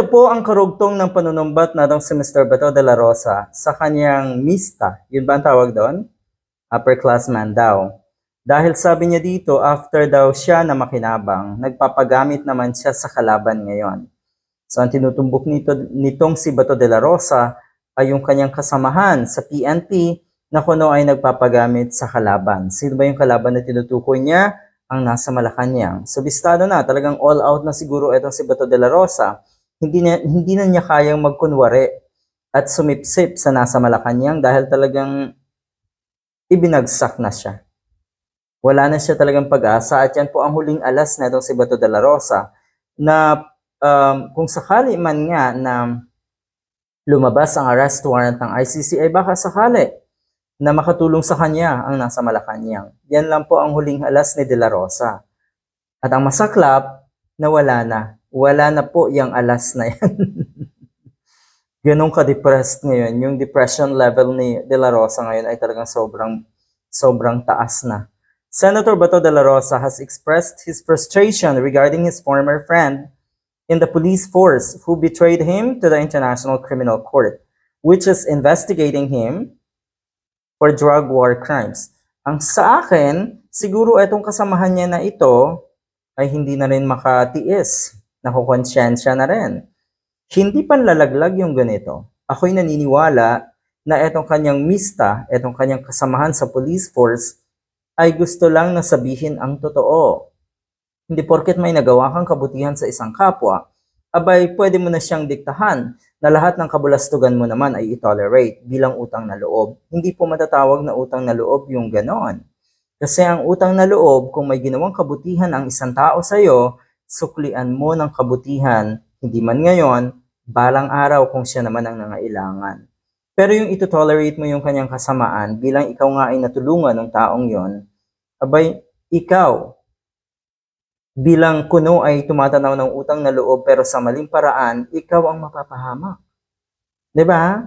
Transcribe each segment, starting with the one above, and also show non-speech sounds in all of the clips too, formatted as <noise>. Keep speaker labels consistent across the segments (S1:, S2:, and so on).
S1: Ito po ang karugtong ng panunumbat na si Mr. Bato de la Rosa sa kanyang mista. Yun ba ang tawag doon? Upperclassman daw. Dahil sabi niya dito, after daw siya na makinabang, nagpapagamit naman siya sa kalaban ngayon. So ang tinutumbok nito, nitong si Bato de la Rosa ay yung kanyang kasamahan sa PNP na kuno ay nagpapagamit sa kalaban. Sino ba yung kalaban na tinutukoy niya? Ang nasa Malacanang. So bistado na, talagang all out na siguro itong si Bato de la Rosa. Hindi na, hindi na niya kayang magkunwari at sumipsip sa nasa Malacanang dahil talagang ibinagsak na siya. Wala na siya talagang pag-asa at yan po ang huling alas na itong si Bato de la Rosa na um, kung sakali man nga na lumabas ang arrest warrant ng ICC ay baka sakali na makatulong sa kanya ang nasa Malacanang. Yan lang po ang huling alas ni De La Rosa. At ang masaklap, na wala na. Wala na po yung alas na yan. <laughs> Ganun ka-depressed ngayon. Yung depression level ni De La Rosa ngayon ay talagang sobrang, sobrang taas na. Senator Bato de la Rosa has expressed his frustration regarding his former friend in the police force who betrayed him to the International Criminal Court, which is investigating him for drug war crimes. Ang sa akin, siguro itong kasamahan niya na ito ay hindi na rin makatiis. Nakukonsyensya na rin. Hindi panlalaglag yung ganito. Ako'y naniniwala na itong kanyang mista, itong kanyang kasamahan sa police force, ay gusto lang na sabihin ang totoo. Hindi porket may nagawa kang kabutihan sa isang kapwa, abay pwede mo na siyang diktahan na lahat ng kabulastugan mo naman ay itolerate bilang utang na loob. Hindi po matatawag na utang na loob yung ganon. Kasi ang utang na loob, kung may ginawang kabutihan ang isang tao sa'yo, suklian mo ng kabutihan, hindi man ngayon, balang araw kung siya naman ang nangailangan. Pero yung ito-tolerate mo yung kanyang kasamaan bilang ikaw nga ay natulungan ng taong yon, abay, ikaw, bilang kuno ay tumatanaw ng utang na loob pero sa maling paraan, ikaw ang mapapahamak. 'Di ba?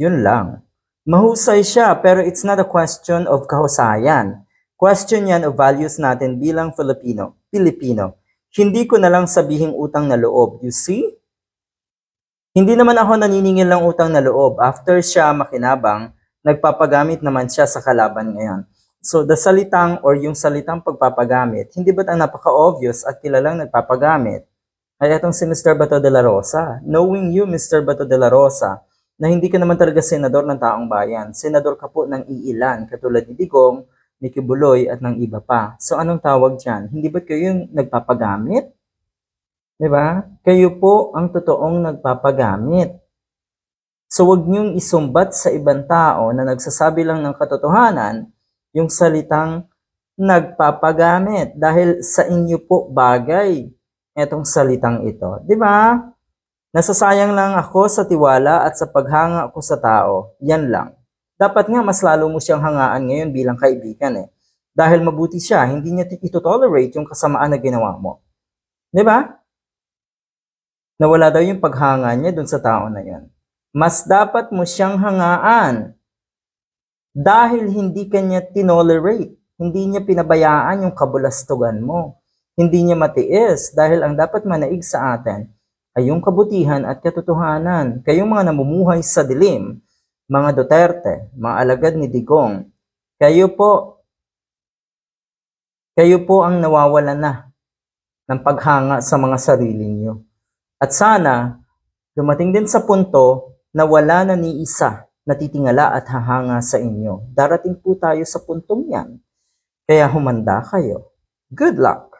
S1: Yun lang. Mahusay siya pero it's not a question of kahusayan. Question yan of values natin bilang Filipino. Pilipino. Hindi ko na lang sabihing utang na loob. You see? Hindi naman ako naniningil ng utang na loob. After siya makinabang, nagpapagamit naman siya sa kalaban ngayon. So, the salitang or yung salitang pagpapagamit, hindi ba't ang napaka-obvious at kilalang nagpapagamit? Ay itong si Mr. Bato de la Rosa. Knowing you, Mr. Bato de la Rosa, na hindi ka naman talaga senador ng taong bayan. Senador ka po ng iilan, katulad ni Digong, ni Kibuloy at ng iba pa. So, anong tawag dyan? Hindi ba't kayo yung nagpapagamit? Ba? Kayo po ang totoong nagpapagamit. So, wag niyong isumbat sa ibang tao na nagsasabi lang ng katotohanan yung salitang nagpapagamit dahil sa inyo po bagay etong salitang ito. 'Di ba? Nasasayang lang ako sa tiwala at sa paghanga ko sa tao. Yan lang. Dapat nga mas lalo mo siyang hangaan ngayon bilang kaibigan eh. Dahil mabuti siya, hindi niya ito-tolerate yung kasamaan na ginawa mo. 'Di ba? Nawala daw yung paghanga niya dun sa tao na yan. Mas dapat mo siyang hangaan dahil hindi kanya tinolerate, hindi niya pinabayaan yung kabulastugan mo. Hindi niya matiis dahil ang dapat manaig sa atin ay yung kabutihan at katotohanan. Kayong mga namumuhay sa dilim, mga Duterte, mga alagad ni Digong, kayo po, kayo po ang nawawalan na ng paghanga sa mga sarili niyo. At sana, dumating din sa punto na wala na ni isa natitingala at hahanga sa inyo. Darating po tayo sa puntong yan. Kaya humanda kayo. Good luck!